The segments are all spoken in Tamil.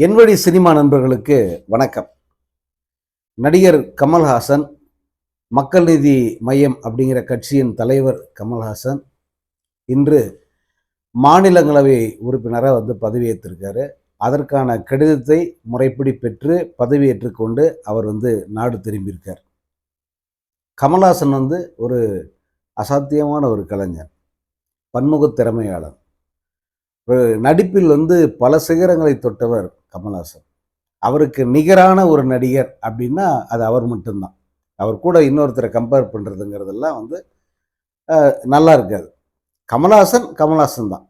என்வழி சினிமா நண்பர்களுக்கு வணக்கம். நடிகர் கமல்ஹாசன் மக்கள் நீதி மையம் அப்படிங்கிற கட்சியின் தலைவர் கமல்ஹாசன் இன்று மாநிலங்களவை உறுப்பினராக வந்து பதவியேற்றிருக்காரு. அதற்கான கடிதத்தை முறைப்படி பெற்று பதவியேற்றுக்கொண்டு அவர் வந்து நாடு திரும்பியிருக்கார். கமல்ஹாசன் வந்து ஒரு அசாத்தியமான ஒரு கலைஞர் பன்முகத் திறமையாளர். ஒரு நடிப்பில் வந்து பல சிகரங்களை தொட்டவர் கமல்ஹாசன். அவருக்கு நிகரான ஒரு நடிகர் அப்படின்னா அது அவர் மட்டும்தான். அவர் கூட இன்னொருத்தரை கம்பேர் பண்ணுறதுங்கிறதெல்லாம் வந்து நல்லா இருக்காது. கமல்ஹாசன் கமல்ஹாசன் தான்.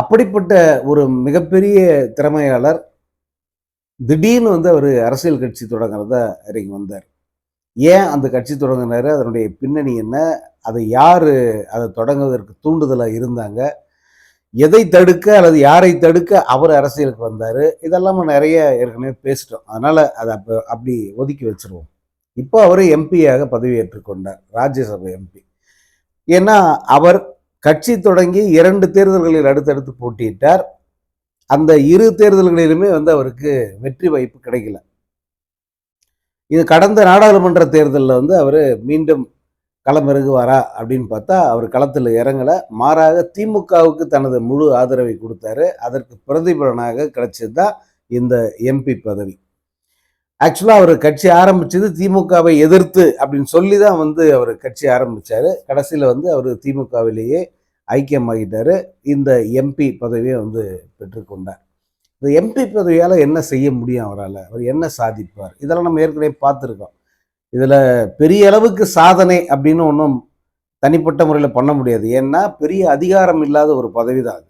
அப்படிப்பட்ட ஒரு மிகப்பெரிய திறமையாளர் திடீர்னு வந்து அவர் அரசியல் கட்சி தொடங்குறத இறங்கி வந்தார். ஏன் அந்த கட்சி தொடங்கினார்? அதனுடைய பின்னணி என்ன? அதை யார் அதை தொடங்குவதற்கு தூண்டுதலாக இருந்தாங்க? எதை தடுக்க அல்லது யாரை தடுக்க அவர் அரசியலுக்கு வந்தார் இதெல்லாம் நிறைய ஏற்கனவே பேசிட்டோம். அதனால் அதை அப்போ அப்படி ஒதுக்கி வச்சுருவோம். இப்போ அவர் எம்பியாக பதவியேற்றுக்கொண்டார் ராஜ்யசபை ராஜ்யசபா எம்பி ஏன்னா அவர் கட்சி தொடங்கி இரண்டு தேர்தல்களில் அடுத்தடுத்து போட்டியிட்டார். அந்த இரு தேர்தல்களிலுமே வந்து அவருக்கு வெற்றி வாய்ப்பு கிடைக்கல. இது கடந்த நாடாளுமன்ற தேர்தலில் வந்து அவர் மீண்டும் களமிறங்குவாரா அப்படின்னு பார்த்தா அவர் களத்தில் இறங்கலை. மாறாக திமுகவுக்கு தனது முழு ஆதரவை கொடுத்தாரு. அதற்கு பிரதிபலனாக கிடைச்சது தான் இந்த எம்பி பதவி. ஆக்சுவலாக அவர் கட்சி ஆரம்பித்தது திமுகவை எதிர்த்து அப்படின்னு சொல்லி தான் வந்து அவர் கட்சி ஆரம்பித்தார் கடைசியில் வந்து அவர் திமுகவிலேயே ஐக்கியமாகிட்டார். இந்த எம்பி பதவியை வந்து பெற்றுக்கொண்டார் இந்த எம்பி பதவியால் என்ன செய்ய முடியும் அவரால்? அவர் என்ன சாதிப்பார்? இதெல்லாம் நம்ம ஏற்கனவே பார்த்துருக்கோம். இதில் பெரிய அளவுக்கு சாதனை அப்படின்னு ஒன்றும் தனிப்பட்ட முறையில் பண்ண முடியாது. ஏன்னா பெரிய அதிகாரம் இல்லாத ஒரு பதவி தான் அது.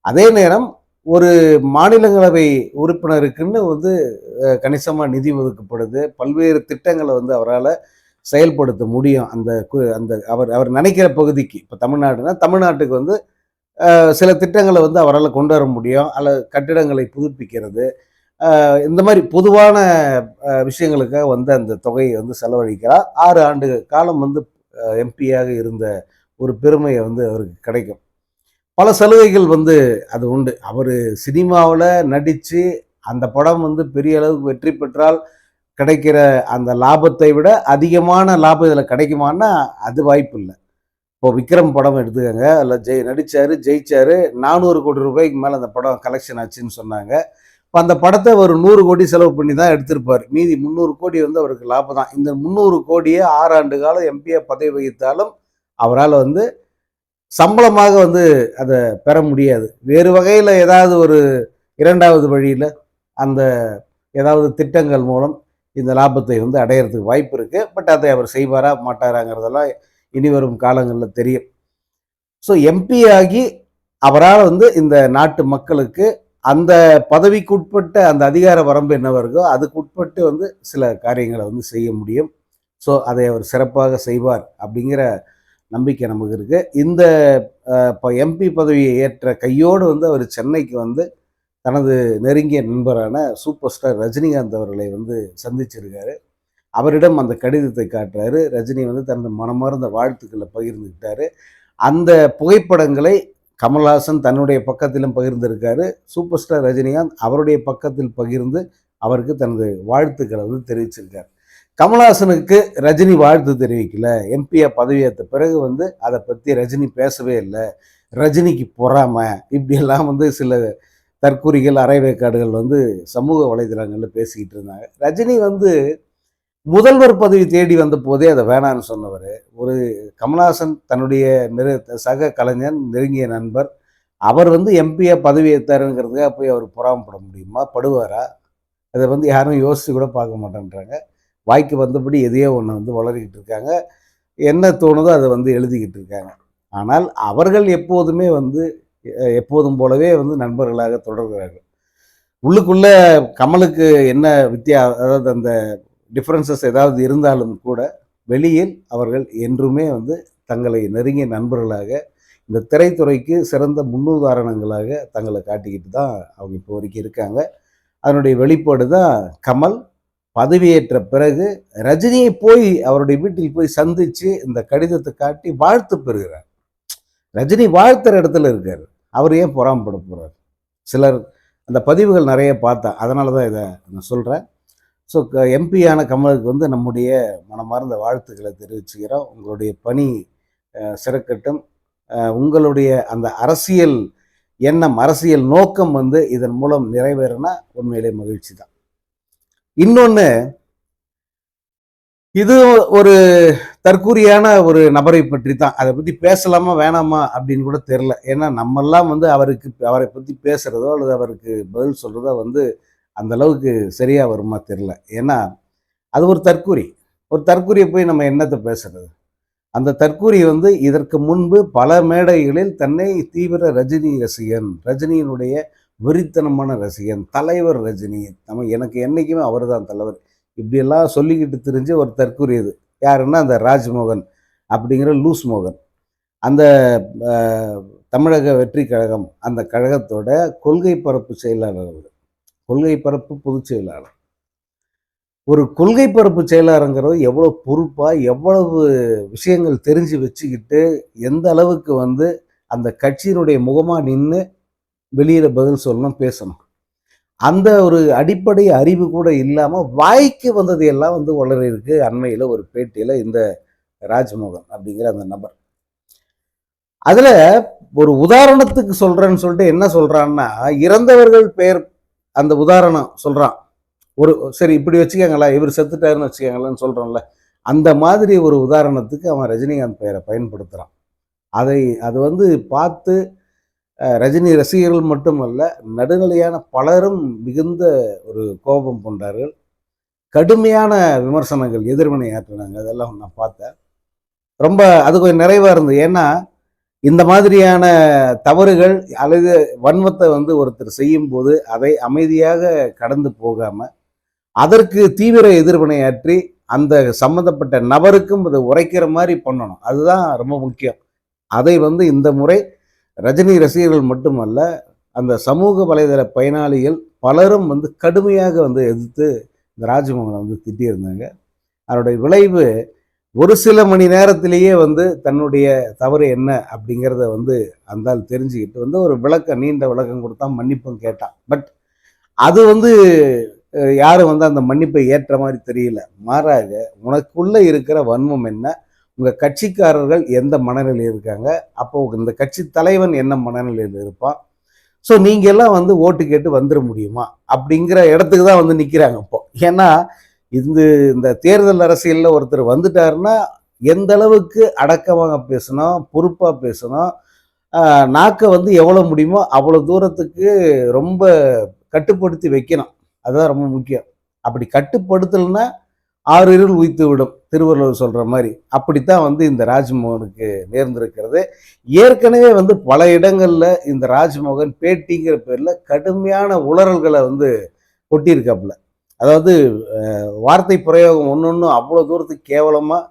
அதே நேரம் ஒரு மாநிலங்களவை உறுப்பினருக்குன்னு வந்து கணிசமாக நிதி ஒதுக்கப்படுது. பல்வேறு திட்டங்களை வந்து அவரால் செயல்படுத்த முடியும். அந்த கு- அந்த அவர் அவர் நினைக்கிற பகுதிக்கு. இப்போ தமிழ்நாடுனா தமிழ்நாட்டுக்கு வந்து சில திட்டங்களை வந்து அவரால் கொண்டு வர முடியும். அல்லது கட்டிடங்களை புதுப்பிக்கிறது. இந்த மாதிரி பொதுவான விஷயங்களுக்காக வந்து அந்த தொகையை வந்து செலவழிக்கிறார் ஆறு ஆண்டு காலம் வந்து எம்பியாக இருந்த ஒரு பெருமையை வந்து அவருக்கு கிடைக்கும். பல சலுகைகள் வந்து அது உண்டு. அவர் சினிமாவில் நடித்து அந்த படம் வந்து பெரிய அளவுக்கு வெற்றி பெற்றால் கிடைக்கிற அந்த லாபத்தை விட அதிகமான லாபம் இதில் கிடைக்குமான்னா அது வாய்ப்பு இல்லை. இப்போ விக்ரம் படம் எடுத்துக்கோங்க. அதில் ஜெய் நடித்தார் ஜெயிச்சார். நானூறு கோடி ரூபாய்க்கு மேலே அந்த படம் கலெக்ஷன் ஆச்சுன்னு சொன்னாங்க. இப்போ அந்த படத்தை ஒரு நூறு கோடி செலவு பண்ணி தான் எடுத்திருப்பார். மீதி முந்நூறு கோடி வந்து அவருக்கு லாபம் தான். இந்த முந்நூறு கோடியை ஆறு ஆண்டு காலம் எம்பியை பதவி வகித்தாலும் அவரால் வந்து சம்பளமாக வந்து அதை பெற முடியாது. வேறு வகையில் ஏதாவது ஒரு இரண்டாவது வழியில் அந்த ஏதாவது திட்டங்கள் மூலம் இந்த லாபத்தை வந்து அடையிறதுக்கு வாய்ப்பு இருக்குது பட் அதை அவர் செய்வாரா மாட்டாராங்கிறதெல்லாம் இனி வரும் காலங்களில் தெரியும். ஸோ எம்பி ஆகி அவரால் வந்து இந்த நாட்டு மக்களுக்கு அந்த பதவிக்குட்பட்ட அந்த அதிகார வரம்பு என்னவோ இருக்கோ அதுக்குட்பட்டு வந்து சில காரியங்களை வந்து செய்ய முடியும். ஸோ அதை அவர் சிறப்பாக செய்வார் அப்படிங்கிற நம்பிக்கை நமக்கு இருக்குது இந்த இப்போ எம்பி பதவியை ஏற்ற கையோடு வந்து அவர் சென்னைக்கு வந்து தனது நெருங்கிய நண்பரான சூப்பர் ஸ்டார் ரஜினிகாந்த் அவர்களை வந்து சந்திச்சிருக்காரு. அவரிடம் அந்த கடிதத்தை காட்டுறாரு. ரஜினி வந்து தனது மனமார்ந்த வாழ்த்துக்களை பகிர்ந்துக்கிட்டாரு. அந்த புகைப்படங்களை கமல்ஹாசன் தன்னுடைய பக்கத்திலும் பகிர்ந்திருக்காரு. சூப்பர் ஸ்டார் ரஜினிகாந்த் அவருடைய பக்கத்தில் பகிர்ந்து அவருக்கு தனது வாழ்த்துக்களை வந்து தெரிவிச்சிருக்கார். கமல்ஹாசனுக்கு ரஜினி வாழ்த்து தெரிவிக்கல. எம்பியை பதவியேற்ற பிறகு வந்து அதை பற்றி ரஜினி பேசவே இல்லை. ரஜினிக்கு பொறாம. இப்படியெல்லாம் வந்து சில தற்கூறிகள் அரைவேக்காடுகள் வந்து சமூக வலைதளங்களில் பேசிக்கிட்டு இருந்தாங்க. ரஜினி வந்து முதல்வர் பதவி தேடி வந்த போதே அதை வேணான்னு சொன்னவர். ஒரு கமல்ஹாசன் தன்னுடைய நெரு சக கலைஞர் நெருங்கிய நண்பர். அவர் வந்து எம்பியா பதவி ஏற்றாருங்கிறதுக்காக போய் அவர் புறாமப்பட முடியுமா? படுவாரா? அதை வந்து யாரும் யோசித்து கூட பார்க்க மாட்டேன்றாங்க. வாய்க்கு வந்தபடி எதையோ ஒன்று வந்து வளரிக்கிட்டு இருக்காங்க. என்ன தோணுதோ அதை வந்து எழுதிக்கிட்டு இருக்காங்க. ஆனால் அவர்கள் எப்போதுமே வந்து எப்போதும் போலவே வந்து நண்பர்களாக தொடர்கிறார்கள். உள்ளுக்குள்ளே கமலுக்கு என்ன வித்தியா அதாவது அந்த டிஃப்ரென்சஸ் ஏதாவது இருந்தாலும் கூட வெளியில் அவர்கள் என்றுமே வந்து தங்களை நெருங்கிய நண்பர்களாக இந்த திரைத்துறைக்கு சிறந்த முன்னுதாரணங்களாக தங்களை காட்டிக்கிட்டு தான் அவங்க இப்போ வரைக்கும் இருக்காங்க. அதனுடைய வெளிப்பாடு தான் கமல். பதவியேற்ற பிறகு ரஜினியை போய் அவருடைய வீட்டில் போய் சந்தித்து இந்த கடிதத்தை காட்டி வாழ்த்து பெறுகிறார். ரஜினி வாழ்த்துற இடத்துல இருக்கார். அவர் ஏன் பொறாமப்பட போகிறார் சிலர் அந்த பதிவுகள் நிறைய பார்த்தா அதனால தான் இதை நான் சொல்கிறேன் ஸோ எம்பியான கமலுக்கு வந்து நம்முடைய மனமார்ந்த வாழ்த்துக்களை தெரிவிச்சுக்கிறோம். உங்களுடைய பணி சிறக்கட்டும். உங்களுடைய அந்த அரசியல் எண்ணம் அரசியல் நோக்கம் வந்து இதன் மூலம் நிறைவேறினா உண்மையிலே மகிழ்ச்சி தான். இன்னொன்று இது ஒரு தற்கூரியான ஒரு நபரை பற்றி தான். அதை பற்றி பேசலாமா வேணாமா அப்படின்னு கூட தெரில ஏன்னா நம்மெல்லாம் வந்து அவருக்கு அவரை பற்றி பேசுகிறதோ அல்லது அவருக்கு பதில் சொல்கிறதோ வந்து அந்த அளவுக்கு சரியாக வருமா தெரில ஏன்னா அது ஒரு தற்கூரி. ஒரு தற்கூரியை போய் நம்ம என்னத்தை பேசுறது? அந்த தற்கூரி வந்து இதற்கு முன்பு பல மேடைகளில் தன்னை தீவிர ரஜினி ரசிகன் ரஜினியினுடைய வெறித்தனமான ரசிகன் தலைவர் ரஜினி நம்ம எனக்கு என்றைக்குமே அவர் தான் தலைவர். இப்படியெல்லாம் சொல்லிக்கிட்டு தெரிஞ்சு ஒரு தற்கூரி இது. யாருன்னா அந்த ராஜ்மோகன் அப்படிங்கிற லூஸ் மோகன். அந்த தமிழக வெற்றி கழகம் அந்த கழகத்தோட கொள்கை பரப்பு செயலாளர் அவர். கொள்கை பரப்பு பொதுச் செயலாளர். ஒரு கொள்கை பரப்பு செயலாளருங்கிறவர் எவ்வளோ பொறுப்பாக எவ்வளவு விஷயங்கள் தெரிஞ்சு வச்சுக்கிட்டு எந்த அளவுக்கு வந்து அந்த கட்சியினுடைய முகமாக நின்று வெளியில் பதில் சொல்லணும் பேசணும். அந்த ஒரு அடிப்படை அறிவு கூட இல்லாமல் வாய்க்கு வந்தது எல்லாம் வந்து வளரிருக்கு அண்மையில் ஒரு பேட்டியில் இந்த ராஜ்மோகன் அப்படிங்கிற அந்த நபர். அதில் ஒரு உதாரணத்துக்கு சொல்கிறேன்னு சொல்லிட்டு என்ன சொல்கிறான்னா இறந்தவர்கள் பெயர் அந்த உதாரணம் சொல்கிறான் ஒரு சரி இப்படி வச்சுக்கோங்களேன் இவர் செத்துட்டாருன்னு வச்சுக்கோங்களேன்னு சொல்கிறோம்ல அந்த மாதிரி ஒரு உதாரணத்துக்கு அவன் ரஜினிகாந்த் பெயரை பயன்படுத்துகிறான் அதை அது வந்து பார்த்து ரஜினி ரசிகர்கள் மட்டுமல்ல நடுநிலையான பலரும் மிகுந்த ஒரு கோபம் கொண்டார்கள். கடுமையான விமர்சனங்கள் எதிர்வினை ஆற்றினாங்க. அதெல்லாம் நான் பார்த்தேன். ரொம்ப அது கொஞ்சம் நிறைவாக இருந்தது. ஏன்னா இந்த மாதிரியான தவறுகள் அல்லது வன்மத்தை வந்து ஒருத்தர் செய்யும்போது அதை அமைதியாக கடந்து போகாம அதற்கு தீவிர எதிர்வினையாற்றி அந்த சம்பந்தப்பட்ட நபருக்கும் அதை உரைக்கிற மாதிரி பண்ணணும். அதுதான் ரொம்ப முக்கியம். அதை வந்து இந்த முறை ரஜினி ரசிகர்கள் மட்டுமல்ல அந்த சமூக வலைதள பயனாளிகள் பலரும் வந்து கடுமையாக வந்து எதிர்த்து இந்த ராஜ்மோகனை வந்து திட்டியிருந்தாங்க. அதனுடைய விளைவு ஒரு சில மணி நேரத்திலேயே வந்து தன்னுடைய தவறு என்ன அப்படிங்கிறத வந்து அந்தால் தெரிஞ்சுக்கிட்டு வந்து ஒரு விளக்கம் நீண்ட விளக்கம் கொடுத்தா மன்னிப்பும் கேட்டான் பட் அது வந்து யாரும் வந்து அந்த மன்னிப்பை ஏற்ற மாதிரி தெரியல. மாறாக உனக்குள்ளே இருக்கிற வன்மம் என்ன? உங்கள் கட்சிக்காரர்கள் எந்த மனநிலையில் இருக்காங்க? அப்போ இந்த கட்சி தலைவன் என்ன மனநிலையில் இருப்பான்? ஸோ நீங்கள் எல்லாம் வந்து ஓட்டு கேட்டு வந்துட முடியுமா? அப்படிங்கிற இடத்துக்கு தான் வந்து நிற்கிறாங்க இப்போ. ஏன்னா இந்த இந்த தேர்தல் அரசியலில் ஒருத்தர் வந்துட்டாருன்னா எந்த அளவுக்கு அடக்கமாக பேசணும் பொறுப்பாக பேசணும் நாக்கை வந்து எவ்வளோ முடியுமோ அவ்வளோ தூரத்துக்கு ரொம்ப கட்டுப்படுத்தி வைக்கணும். அதுதான் ரொம்ப முக்கியம். அப்படி கட்டுப்படுத்தலைன்னா ஆறு இருள் உய்த்து விடும் திருவள்ளுவர் சொல்கிற மாதிரி. அப்படித்தான் வந்து இந்த ராஜ்மோகனுக்கு நேர்ந்திருக்கிறது. ஏற்கனவே வந்து பல இடங்களில் இந்த ராஜ்மோகன் பேட்டிங்கிற பேரில் கடுமையான உளறல்களை வந்து கொட்டியிருக்காப்புல. அதாவது வார்த்தை பிரயோகம் ஒன்று ஒன்று அவ்வளோ தூரத்துக்கு கேவலமாக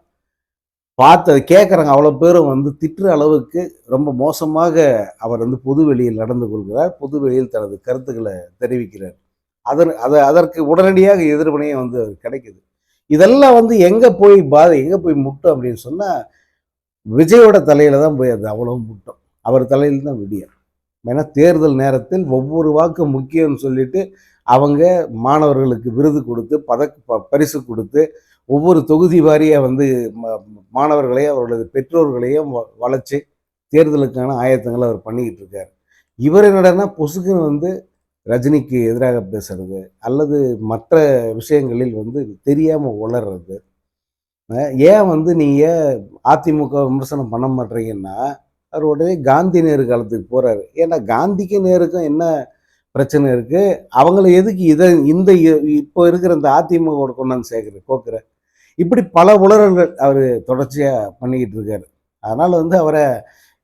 பார்த்து அதை கேட்குறாங்க அவ்வளோ பேரும் வந்து திட்டுற அளவுக்கு ரொம்ப மோசமாக அவர் வந்து பொது வெளியில் நடந்து கொள்கிறார். பொது வெளியில் தனது கருத்துக்களை தெரிவிக்கிறார். அதன் அதை அதற்கு உடனடியாக எதிர்வினையும் வந்து கிடைக்குது. இதெல்லாம் வந்து எங்கே போய் பாதை எங்கே போய் முட்டும் அப்படின்னு சொன்னால் விஜயோட தலையில் தான் போய் அது அவ்வளோ முட்டும். அவர் தலையில் தான் விடியும். ஏன்னா தேர்தல் நேரத்தில் ஒவ்வொரு வாக்கு முக்கியம்னு சொல்லிட்டு அவங்க மாணவர்களுக்கு விருது கொடுத்து பதக் ப- பரிசு கொடுத்து ஒவ்வொரு தொகுதி வாரியாக வந்து மாணவர்களையும் அவர்களது பெற்றோர்களையும் வ- தேர்தலுக்கான ஆயத்தங்களை அவர் பண்ணிக்கிட்டு இருக்கார். இவர் என்னடனா பொசுக்குன்னு வந்து ரஜினிக்கு எதிராக பேசுறது அல்லது மற்ற விஷயங்களில் வந்து தெரியாமல் உளர்றது ஏன் வந்து நீங்கள் அதிமுக விமர்சனம் பண்ண மாட்டீங்கன்னா அவர் உடனே காந்தி நேரு காலத்துக்கு போகிறாரு ஏன்னா காந்திக்கு நேருக்கும் என்ன பிரச்சனை இருக்குது அவங்கள எதுக்கு இதை இந்த இ- இப்போ இருக்கிற இந்த அதிமுக கொண்டாந்து சேர்க்குற கோக்குற? இப்படி பல உலகங்கள் அவர் தொடர்ச்சியாக பண்ணிக்கிட்டு இருக்காரு. அதனால் வந்து அவரை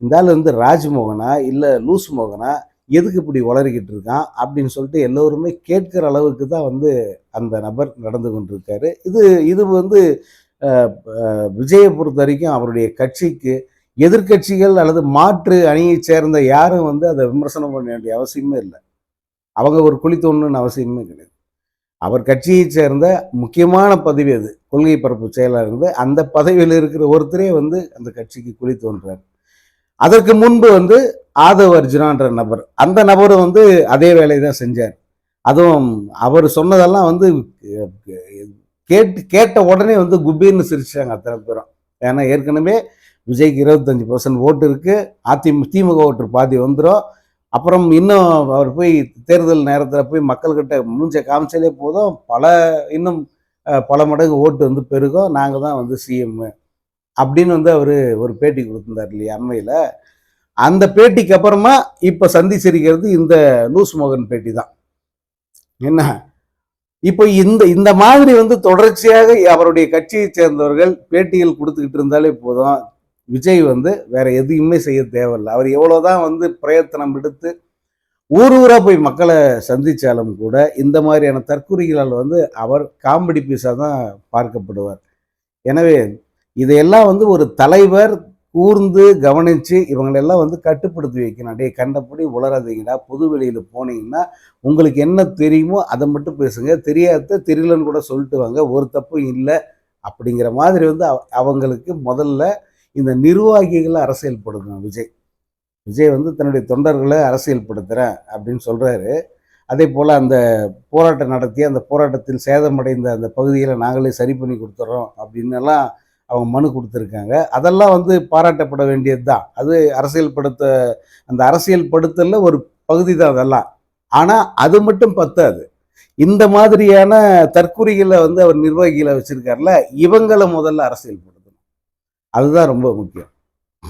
இந்த ஆள் வந்து ராஜ்மோகனா இல்லை லூஸ் மோகனா எதுக்கு இப்படி வளர்கிட்டு இருக்கான்? அப்படின்னு சொல்லிட்டு எல்லோருமே கேட்கிற அளவுக்கு தான் வந்து அந்த நபர் நடந்து கொண்டிருக்காரு. இது இது வந்து விஜயை பொறுத்த வரைக்கும் அவருடைய கட்சிக்கு எதிர்க்கட்சிகள் அல்லது மாற்று அணியைச் சேர்ந்த யாரும் வந்து அதை விமர்சனம் பண்ண வேண்டிய அவசியமே இல்லை. அவங்க ஒரு குழி தோணுன்னு அவசியமே கிடையாது. அவர் கட்சியைச் சேர்ந்த முக்கியமான பதவி அது கொள்கை பரப்பு செயலாளர் இருந்து அந்த பதவியில் இருக்கிற ஒருத்தரே வந்து அந்த கட்சிக்கு குழி தோன்றார். அதற்கு முன்பு வந்து ஆதவ் அர்ஜுனான்ற நபர் அந்த நபரும் வந்து அதே வேலையை தான் செஞ்சார். அதுவும் அவர் சொன்னதெல்லாம் வந்து கேட்டு கேட்ட உடனே வந்து குபீர்னு சிரிச்சாங்க அத்தனை பேரும். ஏன்னா ஏற்கனவே விஜய்க்கு இருபத்தஞ்சி பர்சன்ட் ஓட்டு இருக்குது அதிமுக திமுக ஓட்டு பாதி வந்துடும் அப்புறம் இன்னும் அவர் போய் தேர்தல் நேரத்தில் போய் மக்கள்கிட்ட மூஞ்ச காமிச்சாலே போதும். பல இன்னும் பல மடங்கு ஓட்டு வந்து பெருகும். நாங்கள் தான் வந்து சிஎம்மு அப்படின்னு வந்து அவர் ஒரு பேட்டி கொடுத்துருந்தார் இல்லையா அண்மையில். அந்த பேட்டிக்கு அப்புறமா இப்போ சந்திச்சிருக்கிறது இந்த லூஸ் மோகன் பேட்டி தான். என்ன? இப்போ இந்த இந்த மாதிரி வந்து தொடர்ச்சியாக அவருடைய கட்சியை சேர்ந்தவர்கள் பேட்டிகள் கொடுத்துக்கிட்டு இருந்தாலே போதும். விஜய் வந்து வேற எதையுமே செய்ய தேவையில்லை. அவர் எவ்வளோதான் வந்து பிரயத்தனம் எடுத்து ஊர் ஊராக போய் மக்களை சந்தித்தாலும் கூட இந்த மாதிரியான தற்கொலைகளால் வந்து அவர் காமெடி பீஸாக தான் பார்க்கப்படுவார். எனவே இதையெல்லாம் வந்து ஒரு தலைவர் கூர்ந்து கவனித்து இவங்களெல்லாம் வந்து கட்டுப்படுத்தி வைக்கணும். டேய் கண்டபடி உளராதீங்கடா பொது வெளியில் போனீங்கன்னா உங்களுக்கு என்ன தெரியுமோ அதை மட்டும் பேசுங்க. தெரியாத தெரியலன்னு கூட சொல்லிட்டு வாங்க. ஒரு தப்பும் இல்லை. அப்படிங்கிற மாதிரி வந்து அவ- அவங்களுக்கு முதல்ல இந்த நிர்வாகிகளை அரசியல்படுத்தணும் விஜய். விஜய் வந்து தன்னுடைய தொண்டர்களை அரசியல்படுத்துகிறேன் அப்படின்னு சொல்கிறாரு அதே போல் அந்த போராட்டம் நடத்தி அந்த போராட்டத்தில் சேதமடைந்த அந்த பகுதிகளை நாங்களே சரி பண்ணி கொடுத்துட்றோம் அப்படின்னு எல்லாம் அவங்க மனு கொடுத்துருக்காங்க. அதெல்லாம் வந்து பாராட்டப்பட வேண்டியது தான் அது அரசியல்படுத்த அந்த அரசியல்படுத்தல ஒரு பகுதி தான் அதெல்லாம். ஆனால் அது மட்டும் பத்தாது. இந்த மாதிரியான தற்குறிகளை வந்து அவர் நிர்வாகிகளை வச்சிருக்காருல இவங்களை முதல்ல அரசியல்படுத்தணும் அதுதான் ரொம்ப முக்கியம்.